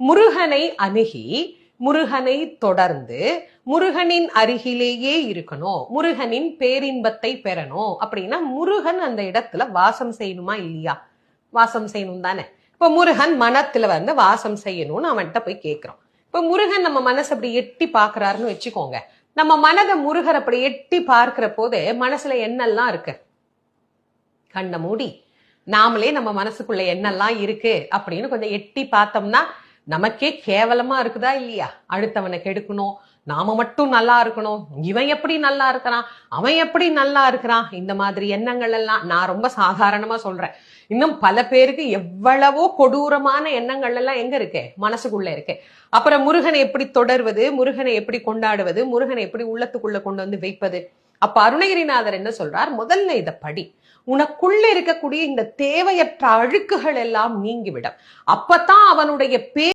முருகனை அணுகி முருகனை தொடர்ந்து முருகனின் அருகிலேயே இருக்கணும் முருகனின் பேரின்பத்தை பெறணும் அப்படின்னா முருகன் அந்த இடத்துல வாசம் செய்யணுமா இல்லையா? வாசம் செய்யணும் தானே. இப்ப முருகன் மனத்துல வந்து வாசம் செய்யணும்னு அவன்கிட்ட போய் கேட்கிறோம் இப்ப முருகன் நம்ம மனசு அப்படி எட்டி பாக்குறாருன்னு வச்சுக்கோங்க. நம்ம மனதை முருகர் அப்படி எட்டி பார்க்கிற போது மனசுல என்னெல்லாம் இருக்கு? கண்ணை மூடி நாமளே நம்ம மனசுக்குள்ள என்னெல்லாம் இருக்கு அப்படின்னு கொஞ்சம் எட்டி பார்த்தோம்னா நமக்கே கேவலமா இருக்குதா இல்லையா? அடுத்தவனை கெடுக்கணும். நாம மட்டும் நல்லா இருக்கணும். இவன் எப்படி நல்லா இருக்கிறான்? அவன் எப்படி நல்லா இருக்கிறான்? இந்த மாதிரி எண்ணங்கள் எல்லாம் நான் ரொம்ப சாதாரணமா சொல்றேன். இன்னும் பல பேருக்கு எவ்வளவோ கொடூரமான எண்ணங்கள் எல்லாம் எங்க இருக்கு? மனசுக்குள்ள இருக்கு. அப்புறம் முருகனை எப்படி தொடர்வது? முருகனை எப்படி கொண்டாடுவது? முருகனை எப்படி உள்ளத்துக்குள்ள கொண்டு வந்து வைப்பது? அப்ப அருணகிரிநாதர் என்ன சொல்றார்? முதல்ல இத படி. உனக்குள்ள இருக்கக்கூடிய இந்த தேவையற்ற அழுக்குகள் எல்லாம் நீங்கிவிடும். அப்பதான் அவனுடைய பே